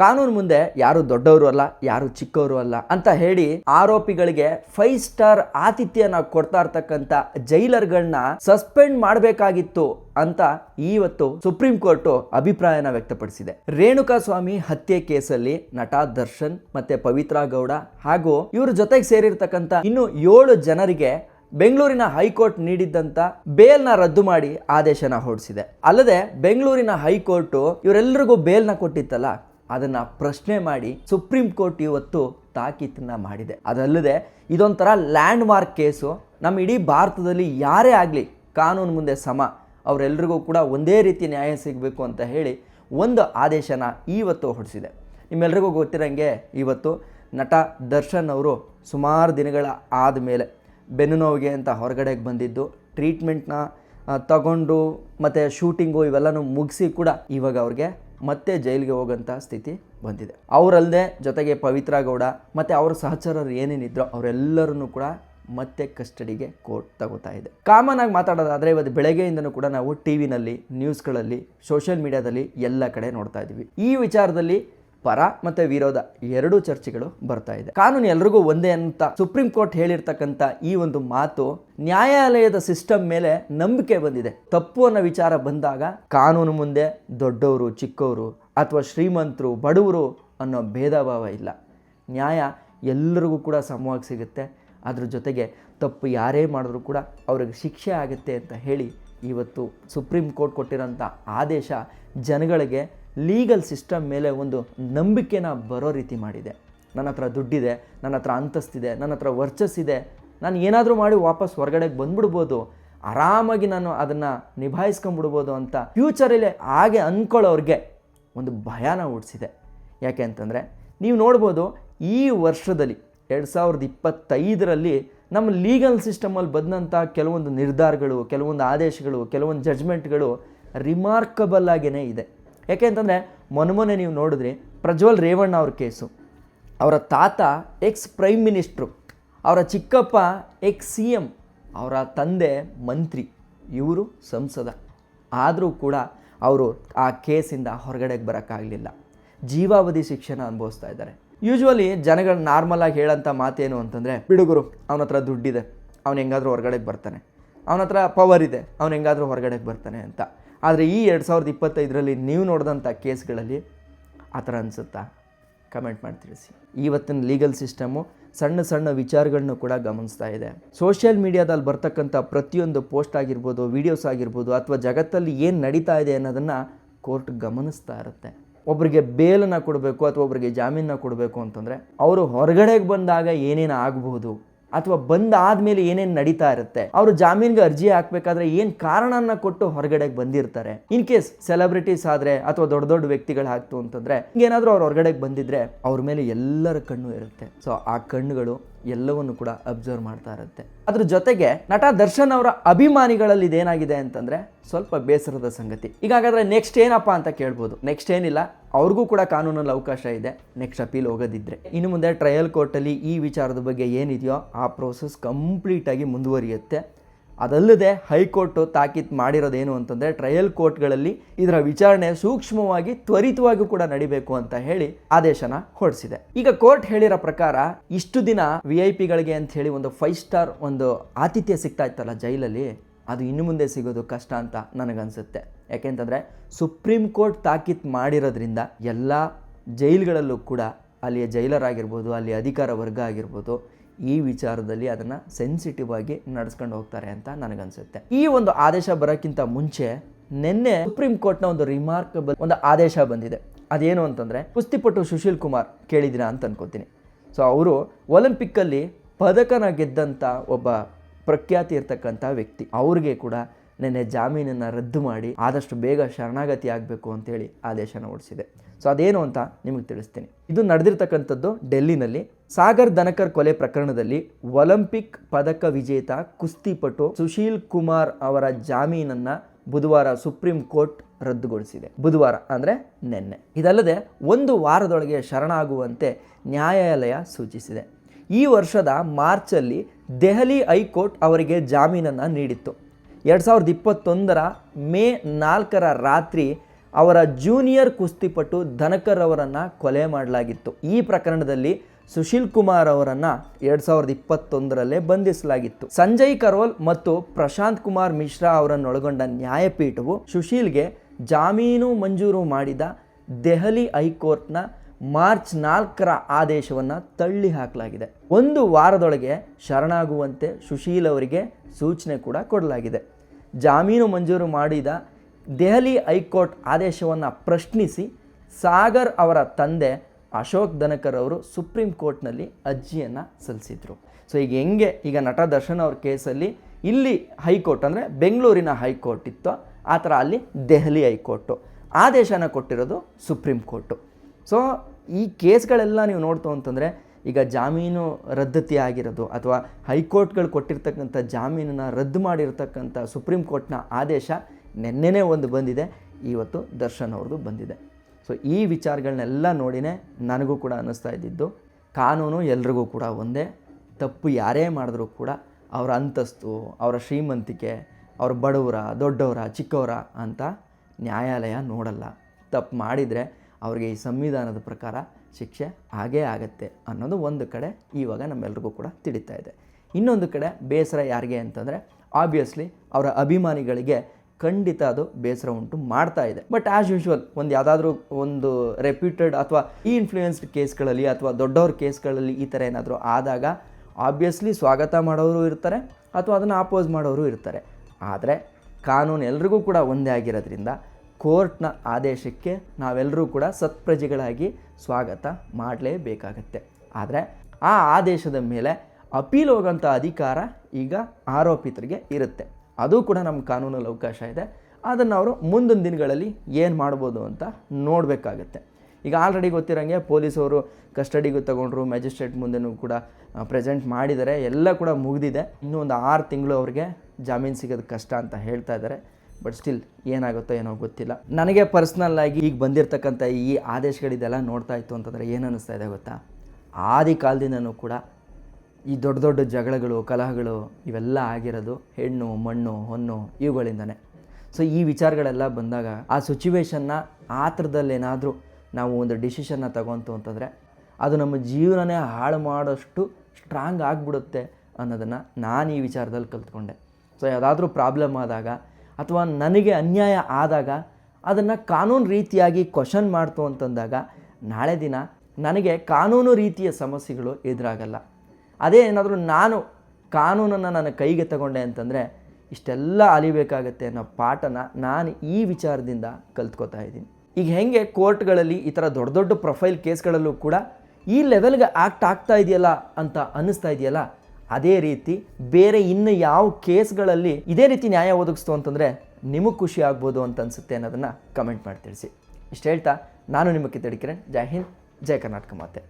ಕಾನೂನು ಮುಂದೆ ಯಾರು ದೊಡ್ಡವರು ಅಲ್ಲ, ಯಾರು ಚಿಕ್ಕವರು ಅಲ್ಲ ಅಂತ ಹೇಳಿ ಆರೋಪಿಗಳಿಗೆ ಫೈವ್ ಸ್ಟಾರ್ ಆತಿಥ್ಯನ ಕೊಡ್ತಾ ಇರ್ತಕ್ಕಂಥ ಜೈಲರ್ಗಳನ್ನ ಸಸ್ಪೆಂಡ್ ಮಾಡಬೇಕಾಗಿತ್ತು ಅಂತ ಇವತ್ತು ಸುಪ್ರೀಂ ಕೋರ್ಟ್ ಅಭಿಪ್ರಾಯನ ವ್ಯಕ್ತಪಡಿಸಿದೆ. ರೇಣುಕಾ ಸ್ವಾಮಿ ಹತ್ಯೆ ಕೇಸಲ್ಲಿ ನಟ ದರ್ಶನ್ ಮತ್ತೆ ಪವಿತ್ರಾ ಗೌಡ ಹಾಗೂ ಇವ್ರ ಜೊತೆಗೆ ಸೇರಿರ್ತಕ್ಕಂಥ ಇನ್ನು ಏಳು ಜನರಿಗೆ ಬೆಂಗಳೂರಿನ ಹೈಕೋರ್ಟ್ ನೀಡಿದ್ದಂತ ಬೇಲ್ನ ರದ್ದು ಮಾಡಿ ಆದೇಶನ ಹೊರಡಿಸಿದೆ. ಅಲ್ಲದೆ ಬೆಂಗಳೂರಿನ ಹೈಕೋರ್ಟ್ ಇವರೆಲ್ಲರಿಗೂ ಬೇಲ್ನ ಕೊಟ್ಟಿತ್ತಲ್ಲ ಅದನ್ನ ಪ್ರಶ್ನೆ ಮಾಡಿ ಸುಪ್ರೀಂ ಕೋರ್ಟ್ ಇವತ್ತು ತಾಕೀತನ್ನ ಮಾಡಿದೆ. ಅದಲ್ಲದೆ ಇದೊಂಥರ ಲ್ಯಾಂಡ್ ಮಾರ್ಕ್ ಕೇಸು. ನಮ್ಮ ಇಡೀ ಭಾರತದಲ್ಲಿ ಯಾರೇ ಆಗಲಿ ಕಾನೂನು ಮುಂದೆ ಸಮ. ಅವರೆಲ್ಲರಿಗೂ ಕೂಡ ಒಂದೇ ರೀತಿ ನ್ಯಾಯ ಸಿಗಬೇಕು ಅಂತ ಹೇಳಿ ಒಂದು ಆದೇಶನ ಇವತ್ತು ಹೊಡಿಸಿದೆ. ನಿಮ್ಮೆಲ್ರಿಗೂ ಗೊತ್ತಿರೋಂಗೆ ಇವತ್ತು ನಟ ದರ್ಶನ್ ಅವರು ಸುಮಾರು ದಿನಗಳ ಆದಮೇಲೆ ಬೆನ್ನು ನೋವಿಗೆ ಅಂತ ಹೊರಗಡೆಗೆ ಬಂದಿದ್ದು. ಟ್ರೀಟ್ಮೆಂಟ್ನ ತಗೊಂಡು ಮತ್ತು ಶೂಟಿಂಗು ಇವೆಲ್ಲನೂ ಮುಗಿಸಿ ಕೂಡ ಇವಾಗ ಅವ್ರಿಗೆ ಮತ್ತೆ ಜೈಲಿಗೆ ಹೋಗೋಂಥ ಸ್ಥಿತಿ ಬಂದಿದೆ. ಅವರಲ್ಲದೆ ಜೊತೆಗೆ ಪವಿತ್ರ ಗೌಡ ಮತ್ತು ಅವರ ಸಹಚರರು ಏನೇನಿದ್ರು ಅವರೆಲ್ಲರನ್ನು ಕೂಡ ಮತ್ತೆ ಕಸ್ಟಡಿಗೆ ಕೋರ್ಟ್ ತಗೋತಾ ಇದೆ. ಕಾಮನ್ ಆಗಿ ಮಾತಾಡೋದಾದರೆ ಇವತ್ತು ಬೆಳಗ್ಗೆಯಿಂದನೂ ಕೂಡ ನಾವು ಟಿ ವಿನಲ್ಲಿ ನ್ಯೂಸ್ಗಳಲ್ಲಿ, ಸೋಷಿಯಲ್ ಮೀಡಿಯಾದಲ್ಲಿ ಎಲ್ಲ ಕಡೆ ನೋಡ್ತಾ ಇದ್ದೀವಿ. ಈ ವಿಚಾರದಲ್ಲಿ ಪರ ಮತ್ತೆ ವಿರೋಧ ಎರಡೂ ಚರ್ಚೆಗಳು ಬರ್ತಾ ಇದೆ. ಕಾನೂನು ಎಲ್ರಿಗೂ ಒಂದೇ ಅಂತ ಸುಪ್ರೀಂ ಕೋರ್ಟ್ ಹೇಳಿರ್ತಕ್ಕಂಥ ಈ ಒಂದು ಮಾತು ನ್ಯಾಯಾಲಯದ ಸಿಸ್ಟಮ್ ಮೇಲೆ ನಂಬಿಕೆ ಬಂದಿದೆ. ತಪ್ಪು ಅನ್ನೋ ವಿಚಾರ ಬಂದಾಗ ಕಾನೂನು ಮುಂದೆ ದೊಡ್ಡವರು, ಚಿಕ್ಕವರು ಅಥವಾ ಶ್ರೀಮಂತರು, ಬಡವರು ಅನ್ನೋ ಭೇದ ಭಾವ ಇಲ್ಲ. ನ್ಯಾಯ ಎಲ್ಲರಿಗೂ ಕೂಡ ಸಮವಾಗಿ ಸಿಗುತ್ತೆ. ಅದ್ರ ಜೊತೆಗೆ ತಪ್ಪು ಯಾರೇ ಮಾಡಿದ್ರೂ ಕೂಡ ಅವ್ರಿಗೆ ಶಿಕ್ಷೆ ಆಗುತ್ತೆ ಅಂತ ಹೇಳಿ ಇವತ್ತು ಸುಪ್ರೀಂ ಕೋರ್ಟ್ ಕೊಟ್ಟಿರೋಂಥ ಆದೇಶ ಜನಗಳಿಗೆ ಲೀಗಲ್ ಸಿಸ್ಟಮ್ ಮೇಲೆ ಒಂದು ನಂಬಿಕೆನ ಬರೋ ರೀತಿ ಮಾಡಿದೆ. ನನ್ನ ಹತ್ರ ದುಡ್ಡಿದೆ, ನನ್ನ ಹತ್ರ ಅಂತಸ್ತಿದೆ, ನನ್ನ ಹತ್ರ ವರ್ಚಸ್ಸಿದೆ ನಾನು ಏನಾದರೂ ಮಾಡಿ ವಾಪಸ್ ಹೊರಗಡೆಗೆ ಬಂದ್ಬಿಡ್ಬೋದು. ಆರಾಮಾಗಿ ನಾನು ಅದನ್ನು ನಿಭಾಯಿಸ್ಕೊಂಡ್ಬಿಡ್ಬೋದು ಅಂತ ಫ್ಯೂಚರಲ್ಲಿ ಹಾಗೆ ಅಂದ್ಕೊಳ್ಳೋರಿಗೆ ಒಂದು ಭಯನ ಹುಟ್ಟಿಸಿದೆ ಯಾಕೆ ಅಂತಂದರೆ ನೀವು ನೋಡ್ಬೋದು ಈ ವರ್ಷದಲ್ಲಿ ಎರಡು ಸಾವಿರದ ಇಪ್ಪತ್ತೈದರಲ್ಲಿ ನಮ್ಮ ಲೀಗಲ್ ಸಿಸ್ಟಮಲ್ಲಿ ಬಂದಂಥ ಕೆಲವೊಂದು ನಿರ್ಧಾರಗಳು, ಕೆಲವೊಂದು ಆದೇಶಗಳು, ಕೆಲವೊಂದು ಜಡ್ಜ್ಮೆಂಟ್ಗಳು ರಿಮಾರ್ಕಬಲ್ ಆಗಿಯೇ ಇದೆ. ಯಾಕೆ ಅಂತಂದರೆ ಮೊನ್ನೆ ನೀವು ನೋಡಿದ್ರಿ, ಪ್ರಜ್ವಲ್ ರೇವಣ್ಣ ಅವ್ರ ಕೇಸು. ಅವರ ತಾತ ಎಕ್ಸ್ ಪ್ರೈಮ್ ಮಿನಿಸ್ಟ್ರು ಅವರ ಚಿಕ್ಕಪ್ಪ ಎಕ್ಸ್ ಸಿ ಎಂ ಅವರ ತಂದೆ ಮಂತ್ರಿ, ಇವರು ಸಂಸದ. ಆದರೂ ಕೂಡ ಅವರು ಆ ಕೇಸಿಂದ ಹೊರಗಡೆಗೆ ಬರೋಕ್ಕಾಗಲಿಲ್ಲ. ಜೀವಾವಧಿ ಶಿಕ್ಷಣ ಅನುಭವಿಸ್ತಾ ಇದ್ದಾರೆ. ಯೂಶ್ವಲಿ ಜನಗಳು ನಾರ್ಮಲಾಗಿ ಹೇಳೋಂಥ ಮಾತೇನು ಅಂತಂದರೆ ಬಿಡುಗರು ಅವನ ಹತ್ರ ದುಡ್ಡಿದೆ. ಅವನು ಹೆಂಗಾದರೂ ಹೊರಗಡೆಗೆ ಬರ್ತಾನೆ. ಅವನ ಹತ್ರ ಪವರ್ ಇದೆ. ಅವನು ಹೆಂಗಾದರೂ ಹೊರಗಡೆಗೆ ಬರ್ತಾನೆ ಅಂತ. ಆದರೆ ಈ ಎರಡು ಸಾವಿರದ ಇಪ್ಪತ್ತೈದರಲ್ಲಿ ನೀವು ನೋಡಿದಂಥ ಕೇಸ್ಗಳಲ್ಲಿ ಆ ಥರ ಅನಿಸುತ್ತಾ? ಕಮೆಂಟ್ ಮಾಡಿ ತಿಳಿಸಿ. ಇವತ್ತಿನ ಲೀಗಲ್ ಸಿಸ್ಟಮು ಸಣ್ಣ ಸಣ್ಣ ವಿಚಾರಗಳನ್ನು ಕೂಡ ಗಮನಿಸ್ತಾ ಇದೆ. ಸೋಷಿಯಲ್ ಮೀಡಿಯಾದಲ್ಲಿ ಬರ್ತಕ್ಕಂಥ ಪ್ರತಿಯೊಂದು ಪೋಸ್ಟ್ ಆಗಿರ್ಬೋದು, ವೀಡಿಯೋಸ್ ಆಗಿರ್ಬೋದು, ಅಥವಾ ಜಗತ್ತಲ್ಲಿ ಏನು ನಡೀತಾ ಇದೆ ಅನ್ನೋದನ್ನು ಕೋರ್ಟ್ ಗಮನಿಸ್ತಾ ಇರುತ್ತೆ. ಒಬ್ಬರಿಗೆ ಬೇಲನ್ನು ಕೊಡಬೇಕು ಅಥವಾ ಒಬ್ಬರಿಗೆ ಜಾಮೀನನ್ನ ಕೊಡಬೇಕು ಅಂತಂದರೆ, ಅವರು ಹೊರಗಡೆಗೆ ಬಂದಾಗ ಏನೇನು ಆಗಬಹುದು? ಅಥವಾ ಬಂದಾದ್ಮೇಲೆ ಏನೇನು ನಡೀತಾ ಇರುತ್ತೆ, ಅವರು ಜಾಮೀನ್ಗೆ ಅರ್ಜಿ ಹಾಕ್ಬೇಕಾದ್ರೆ ಏನು ಕಾರಣನ ಕೊಟ್ಟು ಹೊರಗಡೆಗೆ ಬಂದಿರ್ತಾರೆ. ಇನ್ ಕೇಸ್ ಸೆಲೆಬ್ರಿಟೀಸ್ ಆದರೆ ಅಥವಾ ದೊಡ್ಡ ದೊಡ್ಡ ವ್ಯಕ್ತಿಗಳು ಹಾಕ್ತು ಅಂತಂದರೆ ಏನಾದರೂ ಅವ್ರು ಹೊರಗಡೆಗೆ ಬಂದಿದ್ರೆ ಅವ್ರ ಮೇಲೆ ಎಲ್ಲರ ಕಣ್ಣು ಇರುತ್ತೆ. ಸೊ ಆ ಕಣ್ಣುಗಳು ಎಲ್ಲವನ್ನು ಕೂಡ ಅಬ್ಸರ್ವ್ ಮಾಡ್ತಾ ಇರುತ್ತೆ. ಅದ್ರ ಜೊತೆಗೆ ನಟ ದರ್ಶನ್ ಅವರ ಅಭಿಮಾನಿಗಳಲ್ಲಿ ಇದೇನಾಗಿದೆ ಅಂತಂದ್ರೆ ಸ್ವಲ್ಪ ಬೇಸರದ ಸಂಗತಿ. ಈಗ ಹಾಗಾದ್ರೆ ನೆಕ್ಸ್ಟ್ ಏನಪ್ಪ ಅಂತ ಕೇಳ್ಬೋದು. ನೆಕ್ಸ್ಟ್ ಏನಿಲ್ಲ, ಅವ್ರಿಗೂ ಕೂಡ ಕಾನೂನಲ್ಲಿ ಅವಕಾಶ ಇದೆ. ನೆಕ್ಸ್ಟ್ ಅಪೀಲ್ ಹೋಗೋದಿದ್ರೆ. ಇನ್ನು ಮುಂದೆ ಟ್ರಯಲ್ ಕೋರ್ಟಲ್ಲಿ ಈ ವಿಚಾರದ ಬಗ್ಗೆ ಏನಿದೆಯೋ ಆ ಪ್ರೋಸೆಸ್ ಕಂಪ್ಲೀಟಾಗಿ ಮುಂದುವರಿಯುತ್ತೆ. ಅದಲ್ಲದೆ ಹೈಕೋರ್ಟು ತಾಕೀತ್ ಮಾಡಿರೋದೇನು ಅಂತಂದರೆ ಟ್ರಯಲ್ ಕೋರ್ಟ್ಗಳಲ್ಲಿ ಇದರ ವಿಚಾರಣೆ ಸೂಕ್ಷ್ಮವಾಗಿ ತ್ವರಿತವಾಗಿ ಕೂಡ ನಡಿಬೇಕು ಅಂತ ಹೇಳಿ ಆದೇಶನ ಹೊರಡಿಸಿದೆ. ಈಗ ಕೋರ್ಟ್ ಹೇಳಿರೋ ಪ್ರಕಾರ ಇಷ್ಟು ದಿನ ವಿ ಐ ಪಿಗಳಿಗೆ ಅಂತ ಹೇಳಿ ಒಂದು ಫೈವ್ ಸ್ಟಾರ್ ಒಂದು ಆತಿಥ್ಯ ಸಿಗ್ತಾ ಇತ್ತಲ್ಲ ಜೈಲಲ್ಲಿ, ಅದು ಇನ್ನು ಮುಂದೆ ಸಿಗೋದು ಕಷ್ಟ ಅಂತ ನನಗನ್ಸುತ್ತೆ. ಯಾಕೆಂತಂದರೆ ಸುಪ್ರೀಂ ಕೋರ್ಟ್ ತಾಕೀತ್ ಮಾಡಿರೋದ್ರಿಂದ ಎಲ್ಲ ಜೈಲ್ಗಳಲ್ಲೂ ಕೂಡ ಅಲ್ಲಿಯ ಜೈಲರ್ ಆಗಿರ್ಬೋದು ಅಲ್ಲಿ ಅಧಿಕಾರ ವರ್ಗ ಆಗಿರ್ಬೋದು ಈ ವಿಚಾರದಲ್ಲಿ ಅದನ್ನು ಸೆನ್ಸಿಟಿವ್ ಆಗಿ ನಡೆಸ್ಕೊಂಡು ಹೋಗ್ತಾರೆ ಅಂತ ನನಗನ್ಸುತ್ತೆ. ಈ ಒಂದು ಆದೇಶ ಬರೋಕ್ಕಿಂತ ಮುಂಚೆ ನಿನ್ನೆ ಸುಪ್ರೀಂ ಕೋರ್ಟ್ನ ಒಂದು ರಿಮಾರ್ಕಬಲ್ ಒಂದು ಆದೇಶ ಬಂದಿದೆ. ಅದೇನು ಅಂತಂದರೆ ಕುಸ್ತಿಪಟು ಸುಶೀಲ್ ಕುಮಾರ್ ಕೇಳಿದಿರಾ ಅಂತ ಅನ್ಕೋತೀನಿ. ಸೊ ಅವರು ಒಲಿಂಪಿಕ್ಕಲ್ಲಿ ಪದಕನ ಗೆದ್ದಂಥ ಒಬ್ಬ ಪ್ರಖ್ಯಾತಿ ಇರ್ತಕ್ಕಂಥ ವ್ಯಕ್ತಿ. ಅವ್ರಿಗೆ ಕೂಡ ನಿನ್ನೆ ಜಾಮೀನನ್ನು ರದ್ದು ಮಾಡಿ ಆದಷ್ಟು ಬೇಗ ಶರಣಾಗತಿ ಆಗಬೇಕು ಅಂತೇಳಿ ಆದೇಶನ ಹೊರಡಿಸಿದೆ. ಸೊ ಅದೇನು ಅಂತ ನಿಮಗೆ ತಿಳಿಸ್ತೀನಿ. ಇದು ನಡೆದಿರ್ತಕ್ಕಂಥದ್ದು ಡೆಲ್ಲಿನಲ್ಲಿ. ಸಾಗರ್ ದನಕರ್ ಕೊಲೆ ಪ್ರಕರಣದಲ್ಲಿ ಒಲಿಂಪಿಕ್ ಪದಕ ವಿಜೇತ ಕುಸ್ತಿಪಟು ಸುಶೀಲ್ ಕುಮಾರ್ ಅವರ ಜಾಮೀನನ್ನ ಬುಧವಾರ ಸುಪ್ರೀಂ ಕೋರ್ಟ್ ರದ್ದುಗೊಳಿಸಿದೆ. ಬುಧವಾರ ಅಂದರೆ ನಿನ್ನೆ. ಇದಲ್ಲದೆ ಒಂದು ವಾರದೊಳಗೆ ಶರಣಾಗುವಂತೆ ನ್ಯಾಯಾಲಯ ಸೂಚಿಸಿದೆ. ಈ ವರ್ಷದ ಮಾರ್ಚಲ್ಲಿ ದೆಹಲಿ ಹೈಕೋರ್ಟ್ ಅವರಿಗೆ ಜಾಮೀನನ್ನು ನೀಡಿತ್ತು. ಎರಡು ಸಾವಿರದ ಇಪ್ಪತ್ತೊಂದರ ಮೇ ನಾಲ್ಕರ ರಾತ್ರಿ ಅವರ ಜೂನಿಯರ್ ಕುಸ್ತಿಪಟು ಧನಕರ್ ಅವರನ್ನು ಕೊಲೆ ಮಾಡಲಾಗಿತ್ತು. ಈ ಪ್ರಕರಣದಲ್ಲಿ ಸುಶೀಲ್ ಕುಮಾರ್ ಅವರನ್ನು ಎರಡು ಸಾವಿರದ ಇಪ್ಪತ್ತೊಂದರಲ್ಲೇ ಬಂಧಿಸಲಾಗಿತ್ತು. ಸಂಜಯ್ ಕರೋಲ್ ಮತ್ತು ಪ್ರಶಾಂತ್ ಕುಮಾರ್ ಮಿಶ್ರಾ ಅವರನ್ನೊಳಗೊಂಡ ನ್ಯಾಯಪೀಠವು ಸುಶೀಲ್ಗೆ ಜಾಮೀನು ಮಂಜೂರು ಮಾಡಿದ ದೆಹಲಿ ಹೈಕೋರ್ಟ್ನ ಮಾರ್ಚ್ ನಾಲ್ಕರ ಆದೇಶವನ್ನು ತಳ್ಳಿ ಹಾಕಲಾಗಿದೆ ಒಂದು ವಾರದೊಳಗೆ ಶರಣಾಗುವಂತೆ ಸುಶೀಲ್ ಅವರಿಗೆ ಸೂಚನೆ ಕೂಡ ಕೊಡಲಾಗಿದೆ. ಜಾಮೀನು ಮಂಜೂರು ಮಾಡಿದ ದೆಹಲಿ ಹೈಕೋರ್ಟ್ ಆದೇಶವನ್ನು ಪ್ರಶ್ನಿಸಿ ಸಾಗರ್ ಅವರ ತಂದೆ ಅಶೋಕ್ ದನಕರ್ ಅವರು ಸುಪ್ರೀಂ ಕೋರ್ಟ್ನಲ್ಲಿ ಅರ್ಜಿಯನ್ನು ಸಲ್ಲಿಸಿದರು. ಸೊ ಈಗ ಹೆಂಗೆ ಈಗ ನಟ ದರ್ಶನ್ ಅವ್ರ ಕೇಸಲ್ಲಿ ಇಲ್ಲಿ ಹೈಕೋರ್ಟ್ ಅಂದರೆ ಬೆಂಗಳೂರಿನ ಹೈಕೋರ್ಟ್ ಇತ್ತು, ಆ ಥರ ಅಲ್ಲಿ ದೆಹಲಿ ಹೈಕೋರ್ಟು. ಆದೇಶನ ಕೊಟ್ಟಿರೋದು ಸುಪ್ರೀಂ ಕೋರ್ಟು. ಸೊ ಈ ಕೇಸ್ಗಳೆಲ್ಲ ನೀವು ನೋಡ್ತು ಅಂತಂದರೆ ಈಗ ಜಾಮೀನು ರದ್ದತಿ ಆಗಿರೋದು ಅಥವಾ ಹೈಕೋರ್ಟ್ಗಳು ಕೊಟ್ಟಿರ್ತಕ್ಕಂಥ ಜಾಮೀನನ್ನು ರದ್ದು ಮಾಡಿರ್ತಕ್ಕಂಥ ಸುಪ್ರೀಂ ಕೋರ್ಟ್ನ ಆದೇಶ ನಿನ್ನೆನೇ ಒಂದು ಬಂದಿದೆ, ಇವತ್ತು ದರ್ಶನ್ ಅವ್ರದ್ದು ಬಂದಿದೆ. ಸೊ ಈ ವಿಚಾರಗಳನ್ನೆಲ್ಲ ನೋಡಿನೇ ನನಗೂ ಕೂಡ ಅನ್ನಿಸ್ತಾ ಇದ್ದಿದ್ದು, ಕಾನೂನು ಎಲ್ರಿಗೂ ಕೂಡ ಒಂದೇ, ತಪ್ಪು ಯಾರೇ ಮಾಡಿದ್ರೂ ಕೂಡ ಅವರ ಅಂತಸ್ತು, ಅವರ ಶ್ರೀಮಂತಿಕೆ, ಅವ್ರ ಬಡವರ, ದೊಡ್ಡವರ, ಚಿಕ್ಕವರ ಅಂತ ನ್ಯಾಯಾಲಯ ನೋಡಲ್ಲ. ತಪ್ಪು ಮಾಡಿದರೆ ಅವ್ರಿಗೆ ಈ ಸಂವಿಧಾನದ ಪ್ರಕಾರ ಶಿಕ್ಷೆ ಆಗೇ ಆಗತ್ತೆ ಅನ್ನೋದು ಒಂದು ಕಡೆ ಇವಾಗ ನಮ್ಮೆಲ್ರಿಗೂ ಕೂಡ ತಿಳಿತಾ ಇದೆ. ಇನ್ನೊಂದು ಕಡೆ ಬೇಸರ ಯಾರಿಗೆ ಅಂತಂದರೆ ಆಬ್ವಿಯಸ್ಲಿ ಅವರ ಅಭಿಮಾನಿಗಳಿಗೆ ಖಂಡಿತ ಅದು ಬೇಸರ ಉಂಟು ಮಾಡ್ತಾ ಇದೆ. ಬಟ್ ಆ್ಯಸ್ ಯೂಶುವಲ್ ಒಂದು ಯಾವುದಾದ್ರೂ ಒಂದು ರೆಪ್ಯೂಟೆಡ್ ಅಥವಾ ಈ ಇನ್ಫ್ಲೂಯೆನ್ಸ್ಡ್ ಕೇಸ್ಗಳಲ್ಲಿ ಅಥವಾ ದೊಡ್ಡವ್ರ ಕೇಸ್ಗಳಲ್ಲಿ ಈ ಥರ ಏನಾದರೂ ಆದಾಗ ಆಬ್ವಿಯಸ್ಲಿ ಸ್ವಾಗತ ಮಾಡೋರು ಇರ್ತಾರೆ ಅಥವಾ ಅದನ್ನು ಆಪೋಸ್ ಮಾಡೋರು ಇರ್ತಾರೆ. ಆದರೆ ಕಾನೂನು ಎಲ್ರಿಗೂ ಕೂಡ ಒಂದೇ ಆಗಿರೋದ್ರಿಂದ ಕೋರ್ಟ್ನ ಆದೇಶಕ್ಕೆ ನಾವೆಲ್ಲರೂ ಕೂಡ ಸತ್ಪ್ರಜೆಗಳಾಗಿ ಸ್ವಾಗತ ಮಾಡಲೇಬೇಕಾಗತ್ತೆ. ಆದರೆ ಆ ಆದೇಶದ ಮೇಲೆ ಅಪೀಲ್ ಹೋಗೋಂಥ ಅಧಿಕಾರ ಈಗ ಆರೋಪಿತರಿಗೆ ಇರುತ್ತೆ. ಅದು ಕೂಡ ನಮ್ಮ ಕಾನೂನಲ್ಲಿ ಅವಕಾಶ ಇದೆ. ಅದನ್ನು ಅವರು ಮುಂದಿನ ದಿನಗಳಲ್ಲಿ ಏನು ಮಾಡ್ಬೋದು ಅಂತ ನೋಡಬೇಕಾಗತ್ತೆ. ಈಗ ಆಲ್ರೆಡಿ ಗೊತ್ತಿರೋಂಗೆ ಪೊಲೀಸವರು ಕಸ್ಟಡಿಗೂ ತಗೊಂಡ್ರು ಮ್ಯಾಜಿಸ್ಟ್ರೇಟ್ ಮುಂದೆನೂ ಕೂಡ ಪ್ರೆಸೆಂಟ್ ಮಾಡಿದ್ದಾರೆ ಎಲ್ಲ ಕೂಡ ಮುಗಿದಿದೆ. ಇನ್ನೂ ಒಂದು ಆರು ತಿಂಗಳು ಅವ್ರಿಗೆ ಜಾಮೀನು ಸಿಗೋದು ಕಷ್ಟ ಅಂತ ಹೇಳ್ತಾ ಇದ್ದಾರೆ ಬಟ್ ಸ್ಟಿಲ್ ಏನಾಗುತ್ತೋ ಏನೋ ಗೊತ್ತಿಲ್ಲ. ನನಗೆ ಪರ್ಸ್ನಲ್ ಆಗಿ ಈಗ ಬಂದಿರತಕ್ಕಂಥ ಈ ಆದೇಶಗಳಿದೆಲ್ಲ ನೋಡ್ತಾ ಇತ್ತು ಅಂತಂದರೆ ಏನು ಅನ್ನಿಸ್ತಾ ಇದೆ ಗೊತ್ತಾ? ಆದಿ ಕಾಲದಿಂದನೂ ಕೂಡ ಈ ದೊಡ್ಡ ದೊಡ್ಡ ಜಗಳಗಳು, ಕಲಹಗಳು ಇವೆಲ್ಲ ಆಗಿರೋದು ಹೆಣ್ಣು, ಮಣ್ಣು, ಹೊನ್ನು ಇವುಗಳಿಂದನೇ. ಸೊ ಈ ವಿಚಾರಗಳೆಲ್ಲ ಬಂದಾಗ ಆ ಸಿಚುವೇಶನ್ನ ಆ ಥರದಲ್ಲೇನಾದರೂ ನಾವು ಒಂದು ಡಿಸಿಷನ್ನ ತಗೊಂತು ಅಂತಂದರೆ ಅದು ನಮ್ಮ ಜೀವನನೇ ಹಾಳು ಮಾಡೋಷ್ಟು ಸ್ಟ್ರಾಂಗ್ ಆಗಿಬಿಡುತ್ತೆ ಅನ್ನೋದನ್ನು ನಾನು ಈ ವಿಚಾರದಲ್ಲಿ ಕಲ್ತ್ಕೊಂಡೆ. ಸೊ ಯಾವುದಾದ್ರೂ ಪ್ರಾಬ್ಲಮ್ ಆದಾಗ ಅಥವಾ ನನಗೆ ಅನ್ಯಾಯ ಆದಾಗ ಅದನ್ನು ಕಾನೂನು ರೀತಿಯಾಗಿ ಕ್ವಶನ್ ಮಾಡ್ತು ಅಂತಂದಾಗ ನಾಳೆ ದಿನ ನನಗೆ ಕಾನೂನು ರೀತಿಯ ಸಮಸ್ಯೆಗಳು ಎದುರಾಗಲ್ಲ. ಅದೇ ಏನಾದರೂ ನಾನು ಕಾನೂನನ್ನು ನನ್ನ ಕೈಗೆ ತಗೊಂಡೆ ಅಂತಂದರೆ ಇಷ್ಟೆಲ್ಲ ಅಲಿಬೇಕಾಗತ್ತೆ ಅನ್ನೋ ಪಾಠನ ನಾನು ಈ ವಿಚಾರದಿಂದ ಕಲ್ತ್ಕೋತಾ ಇದ್ದೀನಿ. ಈಗ ಹೆಂಗೆ ಕೋರ್ಟ್ಗಳಲ್ಲಿ ಈ ಥರ ದೊಡ್ಡ ದೊಡ್ಡ ಪ್ರೊಫೈಲ್ ಕೇಸ್ಗಳಲ್ಲೂ ಕೂಡ ಈ ಲೆವೆಲ್ಗೆ ಆಕ್ಟ್ ಆಗ್ತಾ ಇದೆಯಲ್ಲ ಅಂತ ಅನ್ನಿಸ್ತಾ ಇದೆಯಲ್ಲ, ಅದೇ ರೀತಿ ಬೇರೆ ಇನ್ನು ಯಾವ ಕೇಸ್ಗಳಲ್ಲಿ ಇದೇ ರೀತಿ ನ್ಯಾಯ ಒದಗಿಸ್ತು ಅಂತಂದರೆ ನಿಮಗೆ ಖುಷಿ ಆಗ್ಬೋದು ಅಂತ ಅನಿಸುತ್ತೆ ಅನ್ನೋದನ್ನು ಕಮೆಂಟ್ ಮಾಡಿ ತಿಳಿಸಿ. ಇಷ್ಟು ಹೇಳ್ತಾ ನಾನು ನಿಮಗೆ ಕಿತ್ತಡಿ ಕಿರಣ್ ಜೈ ಹಿಂದ್, ಜೈ ಕರ್ನಾಟಕ ಮಾತೆ.